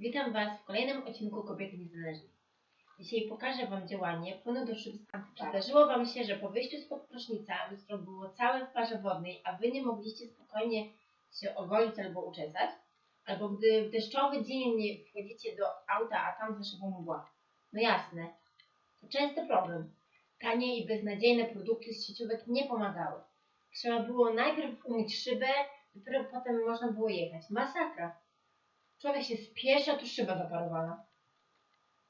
Witam Was w kolejnym odcinku Kobiety Niezależnej. Dzisiaj pokażę Wam działanie płynu do szyb z antyparą. Czy zdarzyło Wam się, że po wyjściu spod prysznica lustro było całe w parze wodnej, a Wy nie mogliście spokojnie się ogolić albo uczesać? Albo gdy w deszczowy dzień wchodzicie do auta, a tam za szybą mgła? No jasne, to częsty problem. Tanie i beznadziejne produkty z sieciówek nie pomagały. Trzeba było najpierw umyć szybę, dopiero potem można było jechać. Masakra. Człowiek się spieszy, a tu szyba zaparowana.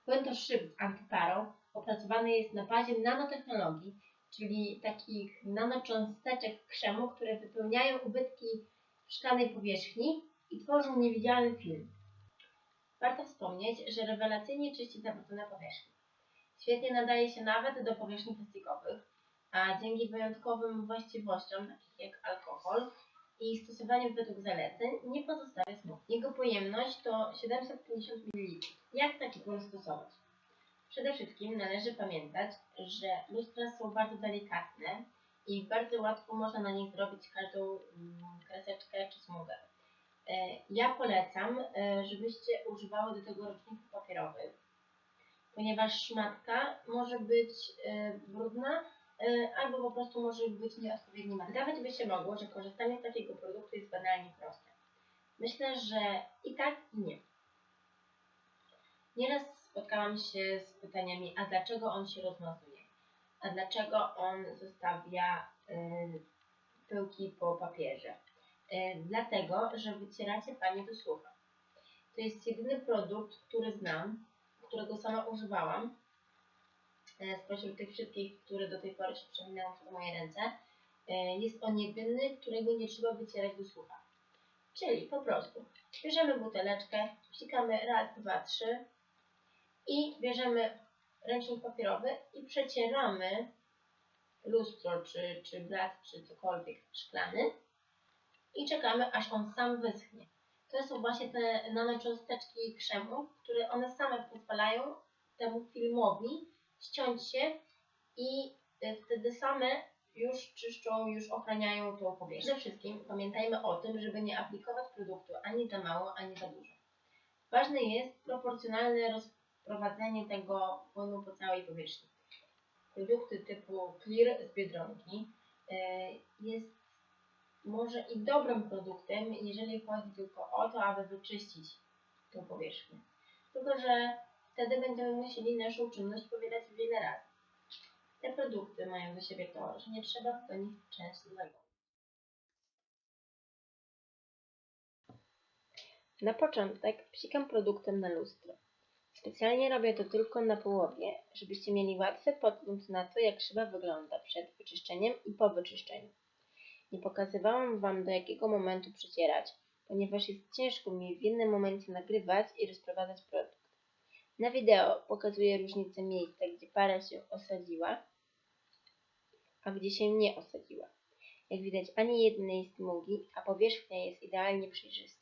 Płyn do szyb z antyparą opracowany jest na bazie nanotechnologii, czyli takich nanocząsteczek krzemu, które wypełniają ubytki w szklanej powierzchni i tworzą niewidzialny film. Warto wspomnieć, że rewelacyjnie czyści zabrudzoną powierzchnię. Świetnie nadaje się nawet do powierzchni plastikowych, a dzięki wyjątkowym właściwościom, takich jak alkohol, i stosowaniu według zaleceń nie pozostawia smogu. Jego pojemność to 750 ml. Jak taki płyn stosować? Przede wszystkim należy pamiętać, że lustra są bardzo delikatne i bardzo łatwo można na nich zrobić każdą mm, kreseczkę czy smugę. E, Ja polecam, e, żebyście używały do tego roczników papierowych, ponieważ szmatka może być e, brudna albo po prostu może być nieodpowiedni materiał. Wydawać by się mogło, że korzystanie z takiego produktu jest banalnie proste. Myślę, że i tak i nie. Nieraz spotkałam się z pytaniami, a dlaczego on się rozmazuje? A dlaczego on zostawia y, pyłki po papierze? Y, dlatego, że wycieracie Panie do słucha. To jest jedyny produkt, który znam, którego sama używałam e, spośród tych wszystkich, które do tej pory się przeminęły przez moje ręce, e, jest on jedyny, którego nie trzeba wycierać do słucha. Czyli po prostu bierzemy buteleczkę, psikamy raz, dwa, trzy i bierzemy ręcznik papierowy i przecieramy lustro, czy, czy blat, czy cokolwiek szklany i czekamy, aż on sam wyschnie. To są właśnie te nanocząsteczki krzemu, które one same pozwalają temu filmowi ściąć się i y, wtedy same już czyszczą, już ochraniają tą powierzchnię. Przede wszystkim pamiętajmy o tym, żeby nie aplikować produktu ani za mało, ani za dużo. Ważne jest proporcjonalne rozprowadzenie tego płynu po całej powierzchni. Produkty typu Clear z Biedronki y, jest może i dobrym produktem, jeżeli chodzi tylko o to, aby wyczyścić tą powierzchnię. Tylko, że wtedy będziemy musieli naszą czynność powielać wiele razy. Te produkty mają do siebie to, że nie trzeba do nich często zaglądać. Na początek psikam produktem na lustro. Specjalnie robię to tylko na połowie, żebyście mieli łatwy podgląd na to, jak szyba wygląda przed wyczyszczeniem i po wyczyszczeniu. Nie pokazywałam Wam do jakiego momentu przecierać, ponieważ jest ciężko mi w jednym momencie nagrywać i rozprowadzać produkt. Na wideo pokazuję różnicę miejsca, gdzie para się osadziła, a gdzie się nie osadziła. Jak widać ani jednej smugi, a powierzchnia jest idealnie przejrzysta.